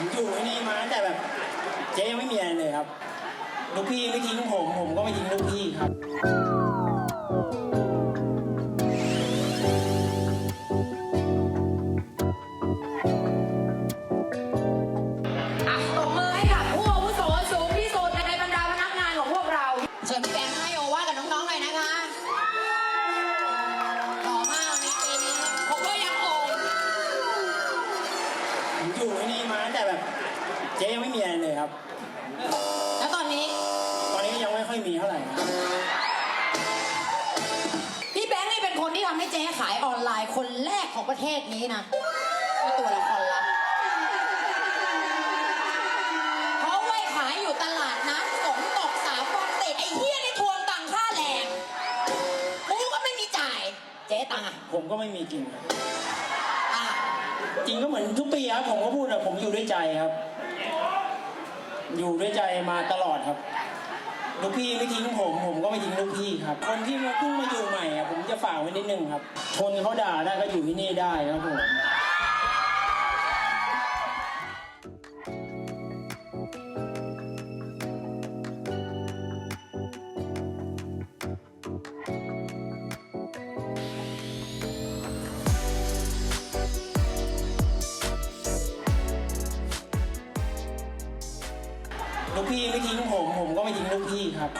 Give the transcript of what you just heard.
ผมอยู่ที่นี่มาตั้งแต่แบบเจ๊ยังไม่มีอะไรเลยครับ ลูกพี่ไม่ทิ้งผม ผมก็ไม่ทิ้งลูกพี่ครับ ผมอยู่ที่นี่มาตั้งแต่แบบ เจ๊ยังไม่มีอะไรเลยครับ แล้วตอนนี้ ตอนนี้ยังไม่ค่อยมีเท่าไหร่ครับพี่แบงค์นี่เป็นคนที่ทำให้เจ๊ขายออนไลน์คนแรกของประเทศนี้นะไม่ตัวละครลับเพราะว่าขายอยู่ตลาดนัดสงตกสามวันติดไอ้เฮียนี่ทวงตังค่าแรงกูก็ไม่มีจ่าย เจ๊ตังค์อะผมก็ไม่มีกินครับอะจ ริงก็เหมือนทุกปีครับผมก็พูดอะผมอยู่ด้วยใจครับ อยู่ด้วยใจมาตลอดครับลูกพี่ไม่ทิ้งผมผมก็ไม่ทิ้งลูกพี่ครับ คนที่มาเพิ่งมาอยู่ใหม่อะผมจะฝากไว้นิดนึงครับทนเขาด่าได้ก็อยู่ที่นี่ได้ครับผม ลูกพี่ไม่ทิ้งผม ผมก็ไม่ทิ้งลูกพี่ครับ